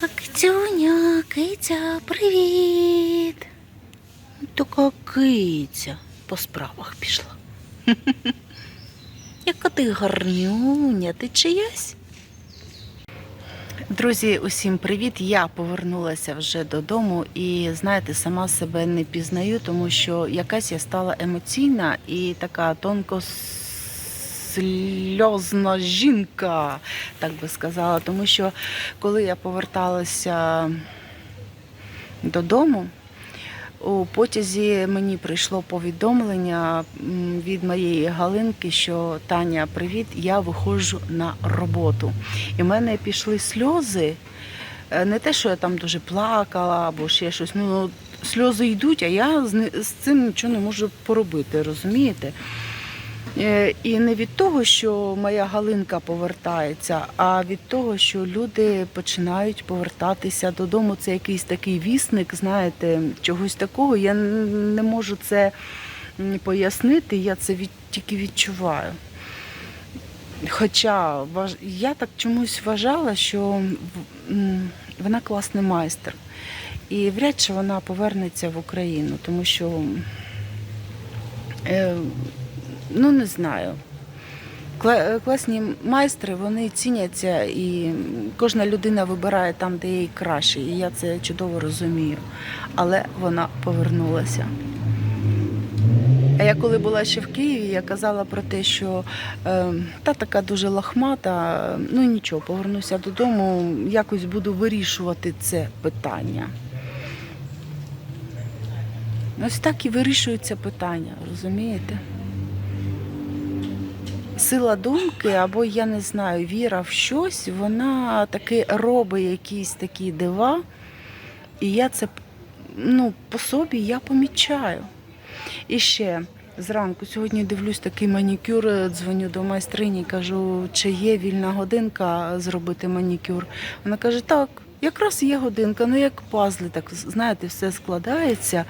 Кицюня, киця, привіт. Така киця по справах пішла. Яка ти гарнюня, ти чиясь? Друзі, усім привіт! Я повернулася вже додому і знаєте, сама себе не пізнаю, тому що якась я стала емоційна і така тонко сльозна жінка, так би сказала. Тому що коли я поверталася додому, у потязі мені прийшло повідомлення від моєї Галинки, що Таня, привіт, я виходжу на роботу. І в мене пішли сльози. Е, Не те, що я там дуже плакала або ще щось. Ну, сльози йдуть, а я з цим нічого не можу поробити, розумієте? Е, І не від того, що моя Галинка повертається, а від того, що люди починають повертатися додому. Це якийсь такий вісник, знаєте, чогось такого. Я не можу це пояснити, я це від, тільки відчуваю. Хоча я так чомусь вважала, що вона класний майстер. І вряд чи вона повернеться в Україну, тому що е, ну не знаю. Е, Класні майстри, вони ціняться, і кожна людина вибирає там, де їй краще. І я це чудово розумію. Але вона повернулася. А я коли була ще в Києві, я казала про те, що е, та така дуже лахмата, ну нічого, повернуся додому, якось буду вирішувати це питання. Ось так і вирішується питання, розумієте? Сила думки, або я не знаю, віра в щось, вона таки робить якісь такі дива, і я це ну, по собі я помічаю. І ще зранку сьогодні дивлюсь такий манікюр, дзвоню до майстрині, кажу, чи є вільна годинка зробити манікюр. Вона каже, так, якраз є годинка, ну як пазли, так знаєте, все складається,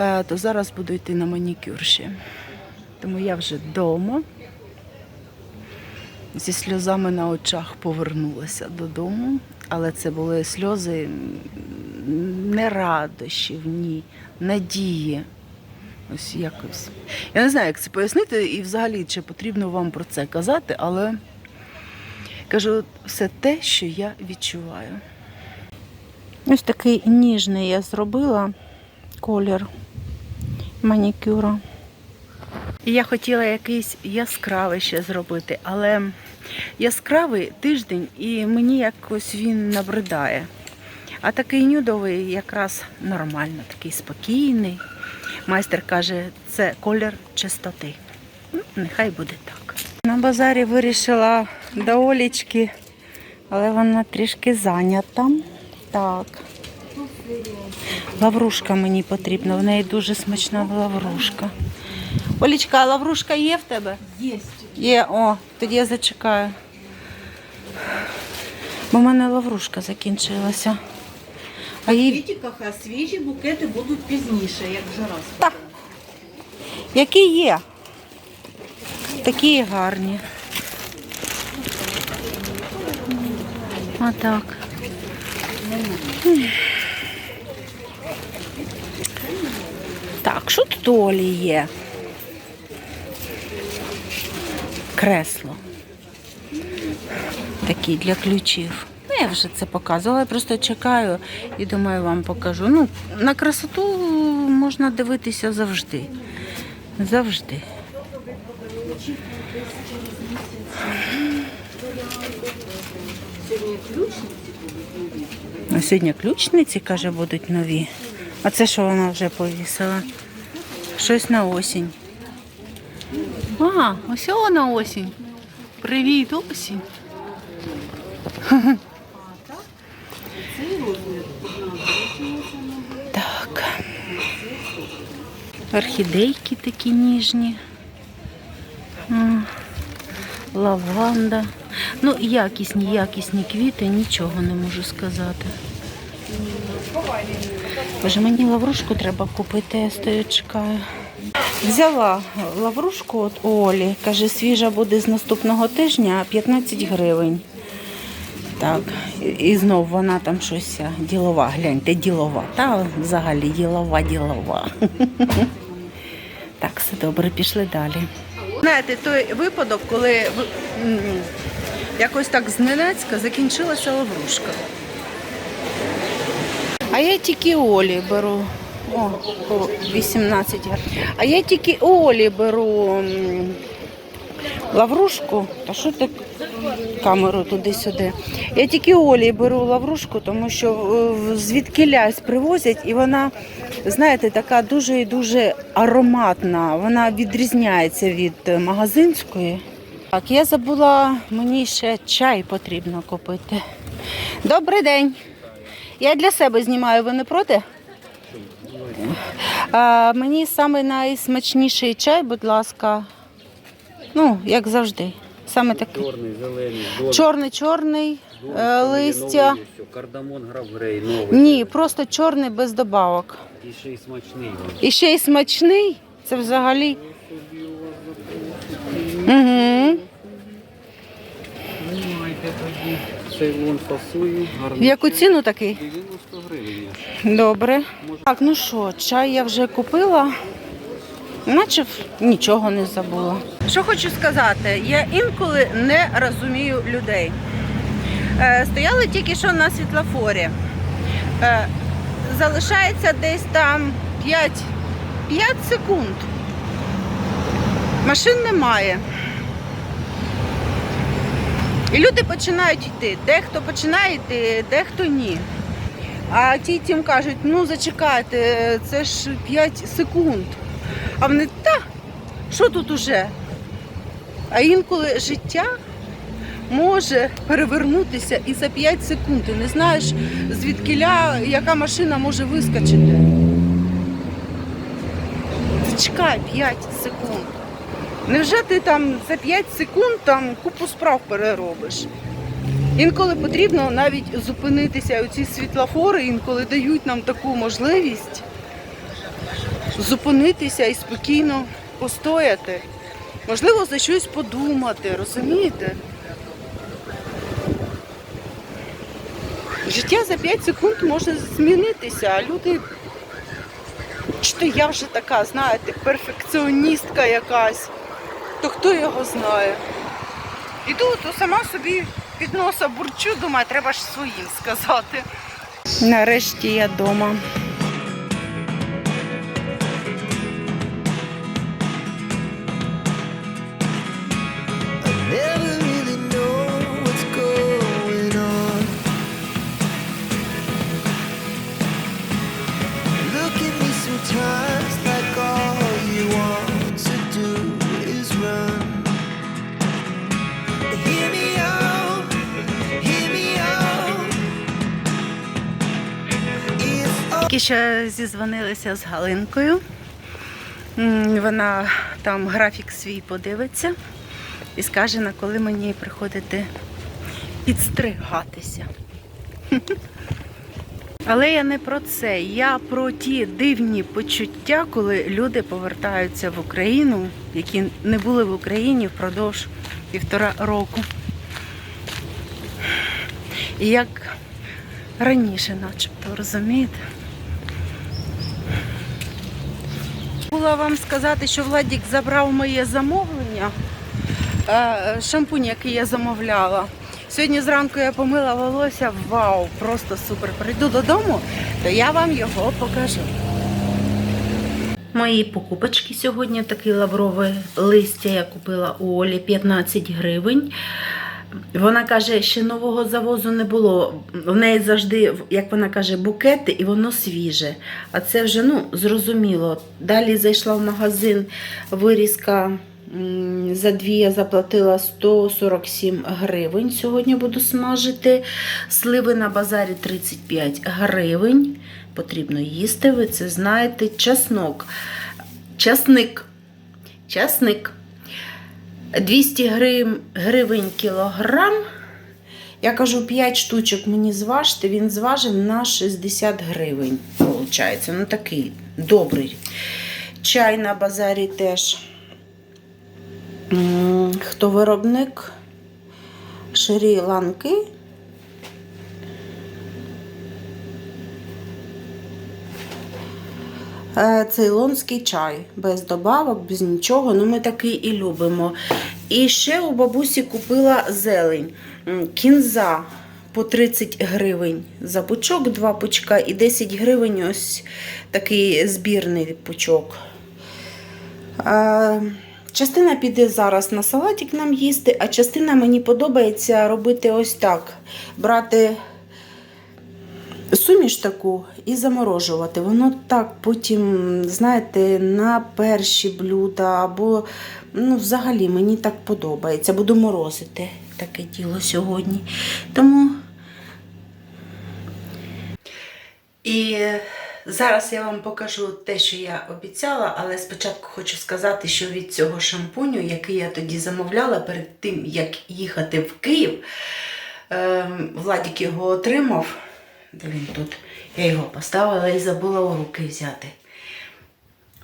Е, то зараз буду йти на манікюр ще. Тому я вже вдома. Зі сльозами на очах повернулася додому, але це були сльози не радощів, ні, надії. Ось якось. Я не знаю, як це пояснити, і взагалі чи потрібно вам про це казати, але кажу все те, що я відчуваю. Ось такий ніжний я зробила колір манікюра. І Я хотіла якийсь яскравий ще зробити, але яскравий тиждень і мені якось він набридає. А такий нюдовий якраз нормально, такий спокійний. Майстер каже, це колір чистоти. Ну, нехай буде так. На базарі вирішила до Олічки, але вона трішки зайнята. Так. Лаврушка мені потрібна, в неї дуже смачна лаврушка. Олічка, а лаврушка є в тебе? Є. Є, о, тоді я зачекаю. Бо в мене лаврушка закінчилася. А їй а свіжі букети будуть пізніше, як вже раз. Так. Які є? Такі гарні. Отак. Так, Так, що тут Олі є? Кресло. Такі для ключів. Ну, я вже це показувала, я просто чекаю і думаю, вам покажу. Ну, на красоту можна дивитися завжди. Завжди. А сьогодні ключниці, каже, будуть нові. А це що вона вже повісила? Щось на осінь. А, ось вона осінь. Привіт, осінь. Так. Орхідейки такі ніжні. Лаванда. Ну, якісні, якісні квіти, нічого не можу сказати. Боже, мені лаврушку треба купити, я стою чекаю. Взяла лаврушку от Олі. Каже, свіжа буде з наступного тижня 15 гривень. Так, і, і знов вона там щось ділова. Гляньте, ділова. Та взагалі ділова, ділова. Так, все добре, пішли далі. Знаєте, той випадок, коли якось так зненацька закінчилася лаврушка. А я тільки Олі беру. О, по 18 гривень. А я тільки Олі беру лаврушку. Та що ти камеру туди-сюди? Я тільки Олі беру лаврушку, тому що е, звідки лясь привозять, і вона, знаєте, така дуже і дуже ароматна. Вона відрізняється від е, магазинської. Так, я забула, мені ще чай потрібно купити. Добрий день. Я для себе знімаю, ви не проти? А, мені саме найсмачніший чай, будь ласка. Ну, як завжди. Саме такий. Чорний, зелений, жовтий. Чорний, чорний, жовтий, е, листя. новий. Кардамон грав грей, новий. Ні, просто чорний без добавок. І ще й смачний. І ще й смачний. Це взагалі. Угу. Знімайте тоді. Цейлон фасую. В яку ціну такий? 90 гривень. Добре. Так, ну що, чай я вже купила. Наче нічого не забула. Що хочу сказати, я інколи не розумію людей. Е, стояли тільки що на світлофорі. Е, залишається десь там 5, 5 секунд. Машин немає. І люди починають йти. Дехто починає йти, дехто ні. А ті тим кажуть, ну зачекайте, це ж 5 секунд. А вони, та, що тут уже? А інколи життя може перевернутися і за 5 секунд. Ти не знаєш, звідкиля яка машина може вискочити. Зачекай 5 секунд. Невже ти там за 5 секунд там купу справ переробиш? Інколи потрібно навіть зупинитися. Оці світлофори інколи дають нам таку можливість зупинитися і спокійно постояти. Можливо, за щось подумати, розумієте? Життя за 5 секунд може змінитися, а люди. Чи то я вже така, знаєте, перфекціоністка якась, то хто його знає? Іду, то сама собі під носа бурчу, думаю, треба ж своїм сказати. Нарешті я вдома. Що зізвонилися з Галинкою. Вона там графік свій подивиться і скаже, на коли мені приходити підстригатися. Але я не про це. Я про ті дивні почуття, коли люди повертаються в Україну, які не були в Україні впродовж півтора року. І як раніше, начебто, розумієте? Була вам сказати, що Владік забрав моє замовлення, е, шампунь, який я замовляла. Сьогодні зранку я помила волосся, вау, просто супер. Прийду додому, то я вам його покажу. Мої покупочки сьогодні таке лаврове листя я купила у Олі 15 гривень. Вона каже, ще нового завозу не було. В неї завжди, як вона каже, букети і воно свіже. А це вже ну, зрозуміло. Далі зайшла в магазин вирізка. За дві я заплатила 147 гривень. Сьогодні буду смажити. Сливи на базарі 35 гривень. Потрібно їсти, ви це знаєте. Чеснок. Часник. Часник. 200 гривень, гривень кілограм. Я кажу, 5 штучок мені зважте, він зважив на 60 гривень. виходить. ну такий добрий. Чай на базарі теж. Хто виробник? Шрі-Ланки. Цейлонський чай без добавок, без нічого. Ну ми такий і любимо. І ще у бабусі купила зелень. Кінза по 30 гривень за пучок, два пучка, і 10 гривень ось такий збірний пучок. Е, Частина піде зараз на салатик нам їсти, а частина мені подобається робити ось так: брати суміш таку і заморожувати. Воно так потім, знаєте, на перші блюда або ну, взагалі мені так подобається. Буду морозити таке діло сьогодні. Тому. І зараз я вам покажу те, що я обіцяла, але спочатку хочу сказати, що від цього шампуню, який я тоді замовляла перед тим, як їхати в Київ, ем, Владік його отримав. Де він тут? Я його поставила і забула у руки взяти.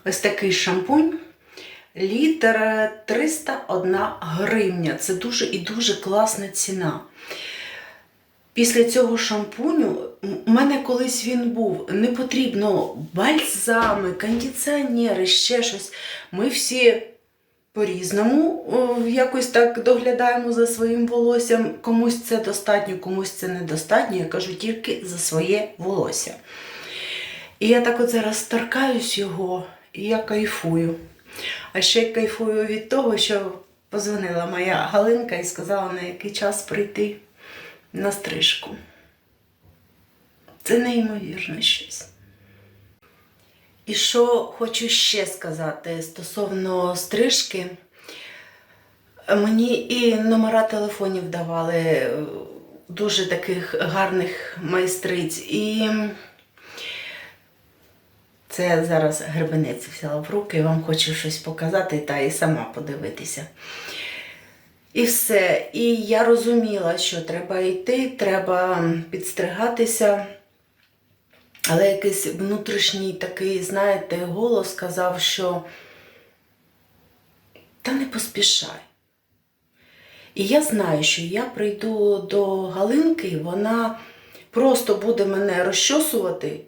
Ось такий шампунь. Літр 301 гривня. Це дуже і дуже класна ціна. Після цього шампуню у мене колись він був. Не потрібно бальзами, кондиціонери, ще щось. Ми всі по-різному якось так доглядаємо за своїм волоссям. Комусь це достатньо, комусь це недостатньо. Я кажу тільки за своє волосся. І я так от зараз торкаюсь його, і я кайфую. А ще кайфую від того, що позвонила моя Галинка і сказала, на який час прийти на стрижку. Це неймовірно щось. І що хочу ще сказати стосовно стрижки. Мені і номера телефонів давали е, дуже таких гарних майстриць. І це зараз гребенець взяла в руки вам хочу щось показати та і сама подивитися. І все. І я розуміла, що треба йти, треба підстригатися. Але якийсь внутрішній такий, знаєте, голос сказав, що та не поспішай. І я знаю, що я прийду до Галинки, вона просто буде мене розчосувати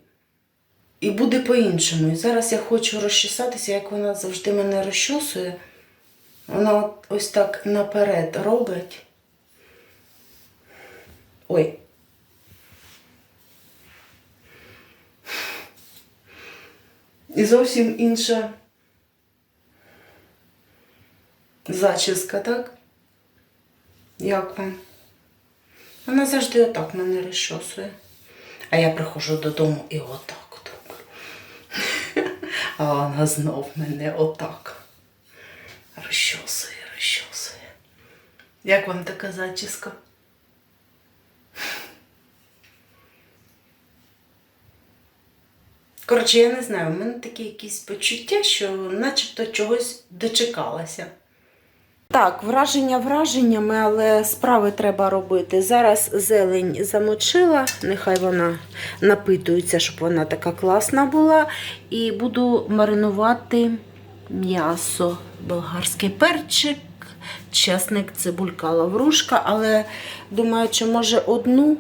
і буде по-іншому. І зараз я хочу розчесатися, як вона завжди мене розчосує. Вона ось так наперед робить. Ой. І зовсім інша зачіска, так? Як вам? Вона завжди отак мене розчосує. А я приходжу додому і отак от. А вона знов мене отак. Розчосує, розчосує. Як вам така зачіска? Коротше, я не знаю, у мене такі якісь почуття, що начебто чогось дочекалася. Так, враження враженнями, але справи треба робити. Зараз зелень замочила, нехай вона напитується, щоб вона така класна була. І буду маринувати м'ясо, болгарський перчик, чесник, цибулька, лаврушка. Але думаю, чи може одну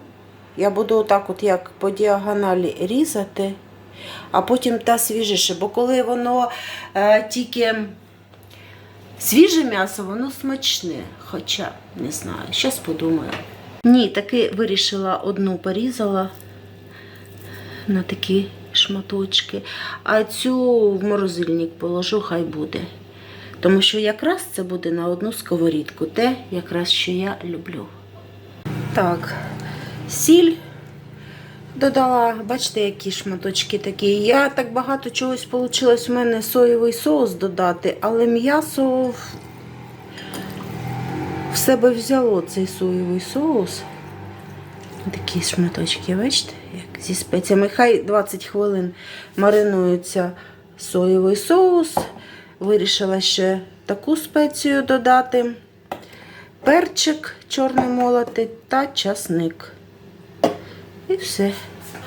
я буду отак, от як по діагоналі різати, а потім та свіжіше. Бо коли воно е, тільки. Свіже м'ясо, воно смачне, хоча не знаю, щас подумаю. Ні, таки вирішила одну порізала на такі шматочки, а цю в морозильник положу, хай буде. Тому що якраз це буде на одну сковорідку, те, якраз що я люблю. Так, сіль додала, бачите, які шматочки такі. Я так багато чогось вийшло в мене соєвий соус додати, але м'ясо в- себе взяло цей соєвий соус. Такі шматочки, бачите, як зі спеціями. Хай 20 хвилин маринується соєвий соус. Вирішила ще таку спецію додати. Перчик чорний молотий та часник. І все.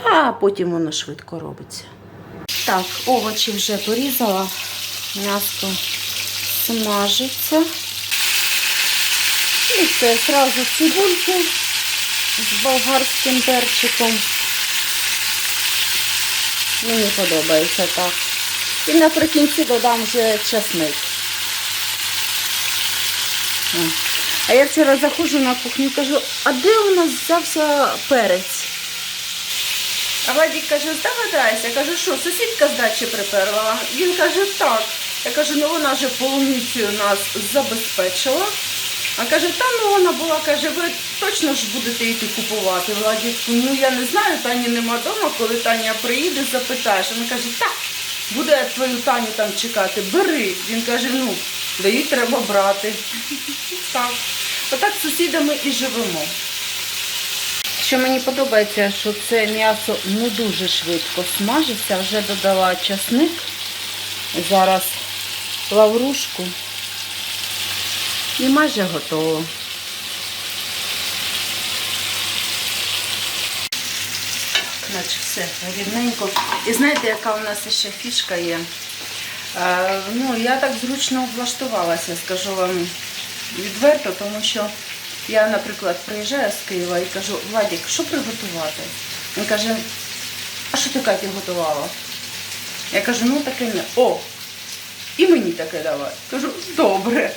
А потім воно швидко робиться. Так, овочі вже порізала, м'ясо смажиться. І все, одразу цибульки з болгарським перчиком. Мені подобається так. І наприкінці додам вже часник. А я вчора заходжу на кухню і кажу, а де у нас взявся перець? А Вадік каже, здогадайся. Я кажу, що, сусідка з дачі приперла? Він каже, так. Я кажу, ну вона вже полуницею нас забезпечила. А каже, та ну вона була, каже, ви точно ж будете йти купувати. Владік, ну я не знаю, Тані нема вдома, коли Таня приїде, запитаєш. Вона каже, так, буду я твою Таню там чекати, бери. Він каже, ну, дають треба брати. Так. Отак з сусідами і живемо. Що мені подобається, що це м'ясо не дуже швидко смажиться, вже додала часник. Зараз лаврушку. І майже готово. Наче все рівненько. І знаєте, яка у нас ще фішка є? Е, ну, я так зручно влаштувалася, скажу вам відверто, тому що я, наприклад, приїжджаю з Києва і кажу, Владік, що приготувати? Він каже, а що ти Каті готувала? Я кажу, ну таке не. О! І мені таке давай. Кажу, добре.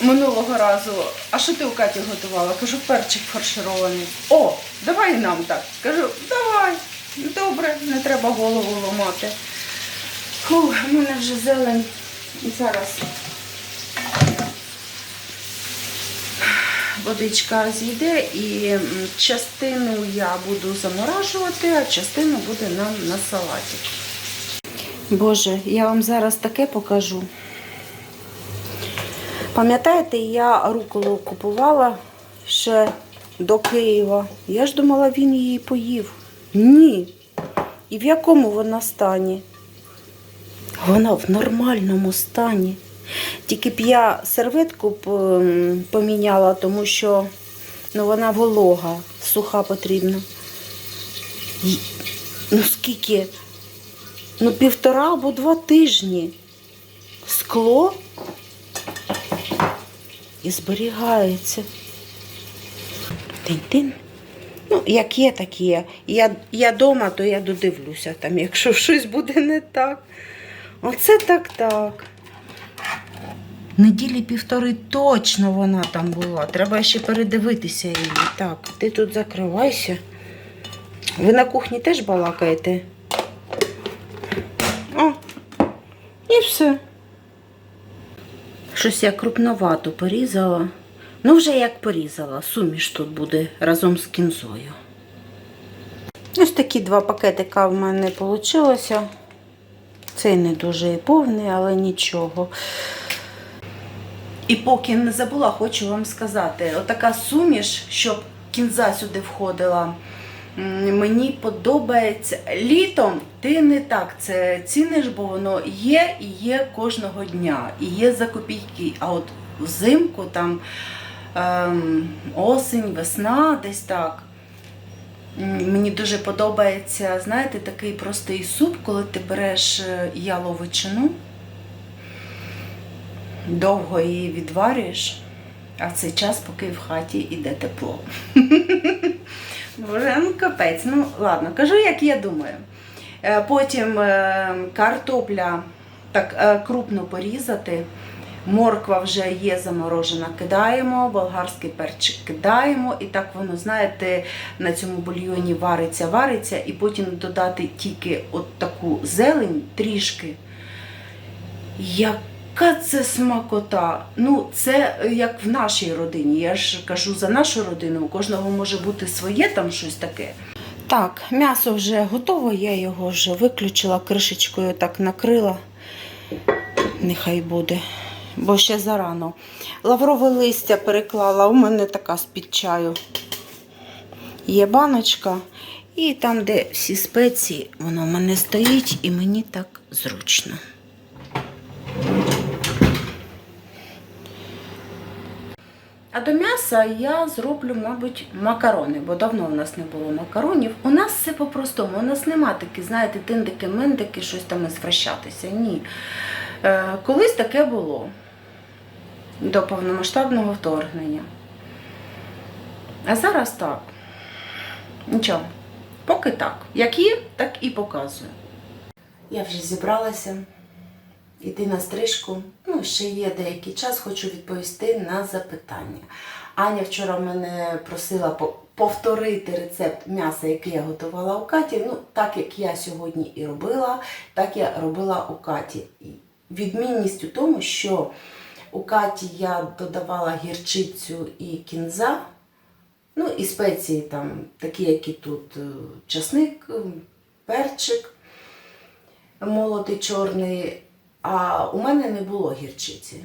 Минулого разу, а що ти у Каті готувала? Кажу, перчик фарширований. О, давай нам так. Кажу, давай, добре, не треба голову ламати. Фу, в мене вже зелень. Зараз водичка зійде і частину я буду заморажувати, а частину буде нам на салаті. Боже, я вам зараз таке покажу. Пам'ятаєте, я руколу купувала ще до Києва. Я ж думала, він її поїв. Ні. І в якому вона стані? Вона в нормальному стані. Тільки б я серветку поміняла, тому що ну, вона волога, суха потрібна. Ну скільки? Ну, півтора або два тижні. Скло і зберігається. Тин-тин. Ну, як є, так є. Я, я дома, то я додивлюся, там, якщо щось буде не так. Оце так так. Неділі півтори точно вона там була. Треба ще передивитися її. Так, ти тут закривайся. Ви на кухні теж балакаєте? О, і все. Щось я крупновато порізала. Ну, вже як порізала, суміш тут буде разом з кінзою. Ось такі два пакетика в мене вийшло. Цей не дуже повний, але нічого. І поки не забула, хочу вам сказати: отака суміш, щоб кінза сюди входила. Мені подобається літом. Ти не так це ціниш, бо воно є і є кожного дня, і є за копійки. А от взимку, там ем, осінь, весна, десь так. Мені дуже подобається, знаєте, такий простий суп, коли ти береш е, яловичину, довго її відварюєш, а в цей час, поки в хаті йде тепло. Боже, ну капець. Ну, ладно, кажу, як я думаю. Е, Потім е, картопля так е, крупно порізати. Морква вже є заморожена, кидаємо, болгарський перчик кидаємо, і так воно, знаєте, на цьому бульйоні вариться, вариться, і потім додати тільки от таку зелень трішки. Яка це смакота? Ну, це е, як в нашій родині. Я ж кажу за нашу родину, у кожного може бути своє там щось таке. Так, м'ясо вже готове, я його вже виключила, кришечкою так накрила. Нехай буде, бо ще зарано. Лаврове листя переклала, у мене така з-під чаю. Є баночка, і там, де всі спеції, воно в мене стоїть і мені так зручно. А до м'яса я зроблю, мабуть, макарони, бо давно у нас не було макаронів. У нас все по-простому. У нас нема такі, знаєте, тиндики, мендики, щось там ізвращатися. Ні. Е, колись таке було до повномасштабного вторгнення. А зараз так. Нічого. Поки так. Як є, так і показую. Я вже зібралася йти на стрижку. Ну, ще є деякий час, хочу відповісти на запитання. Аня вчора мене просила повторити рецепт м'яса, який я готувала у Каті. Ну, так як я сьогодні і робила, так я робила у Каті. Відмінність у тому, що у Каті я додавала гірчицю і кінза, ну і спеції там, такі, як і тут е, часник, е, перчик молотий чорний, а у мене не було гірчиці.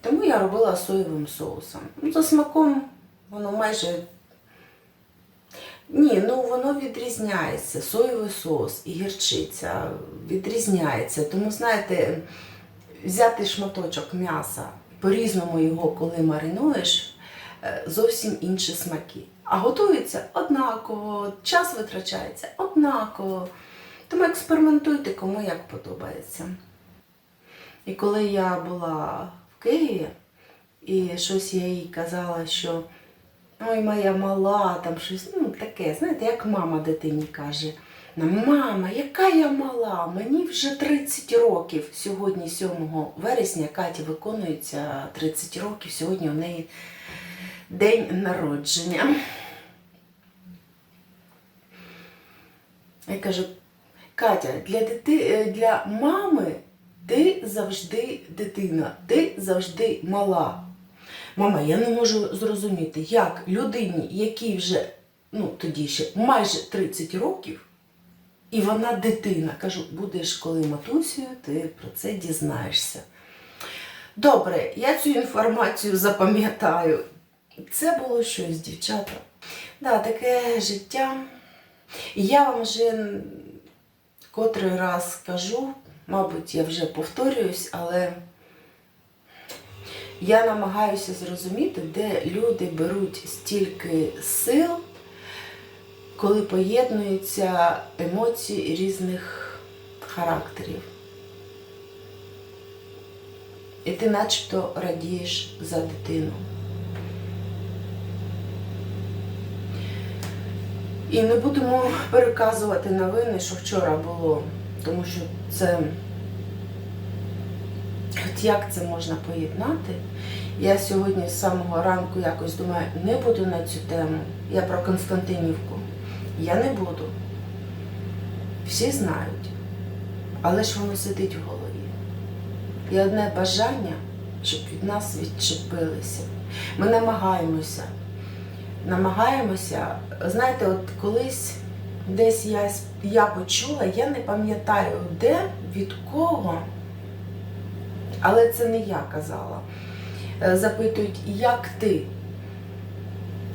Тому я робила соєвим соусом. Ну, за смаком воно майже. Ні, ну воно відрізняється. Соєвий соус і гірчиця відрізняється. Тому, знаєте, взяти шматочок м'яса, по-різному його, коли маринуєш, е, зовсім інші смаки. А готується однаково, час витрачається однаково. Тому експериментуйте, кому як подобається. І коли я була в Києві, і щось я їй казала, що ой, моя мала, там щось, ну таке, знаєте, як мама дитині каже. Мама, яка я мала? Мені вже 30 років. Сьогодні, 7 вересня, Каті виконується 30 років. Сьогодні у неї день народження. Я кажу, Катя, для, дити... для мами ти завжди дитина, ти завжди мала. Мама, я не можу зрозуміти, як людині, якій вже ну, тоді ще майже 30 років, і вона дитина. Кажу, будеш коли матусею, ти про це дізнаєшся. Добре, я цю інформацію запам'ятаю. Це було щось, дівчата. Да, таке життя. І я вам вже котрий раз кажу, мабуть, я вже повторююсь, але я намагаюся зрозуміти, де люди беруть стільки сил, коли поєднуються емоції різних характерів. І ти начебто радієш за дитину. І не будемо переказувати новини, що вчора було, тому що це. От як це можна поєднати? Я сьогодні з самого ранку якось думаю, не буду на цю тему. Я про Константинівку. Я не буду. Всі знають. Але ж воно сидить в голові. І одне бажання, щоб від нас відчепилися. Ми намагаємося. Намагаємося. Знаєте, от колись десь я, я почула, я не пам'ятаю, де, від кого, але це не я казала. Е, Запитують, як ти?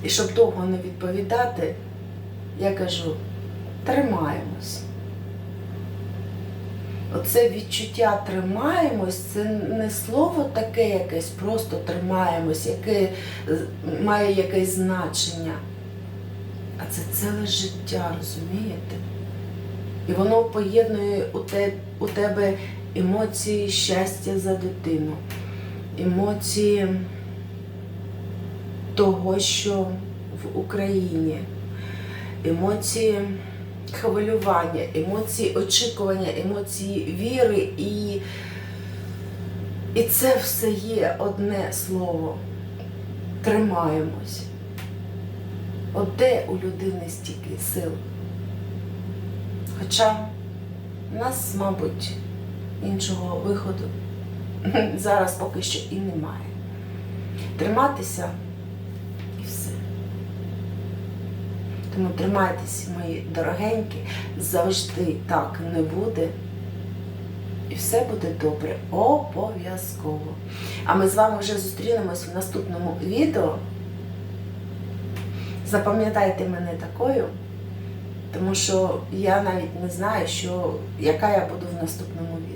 І щоб довго не відповідати, я кажу, тримаємось. Оце відчуття тримаємось, це не слово таке якесь, просто тримаємось, яке має якесь значення. А це ціле життя, розумієте? І воно поєднує у, те, у тебе емоції щастя за дитину, емоції того, що в Україні, емоції хвилювання, емоції очікування, емоції віри і, і це все є одне слово. Тримаємось. От де у людини стільки сил? Хоча в нас, мабуть, іншого виходу зараз поки що і немає. Триматися і все. Тому тримайтеся, мої дорогенькі, завжди так не буде. І все буде добре, обов'язково. А ми з вами вже зустрінемось в наступному відео. Запам'ятайте мене такою, тому що я навіть не знаю, що, яка я буду в наступному відео.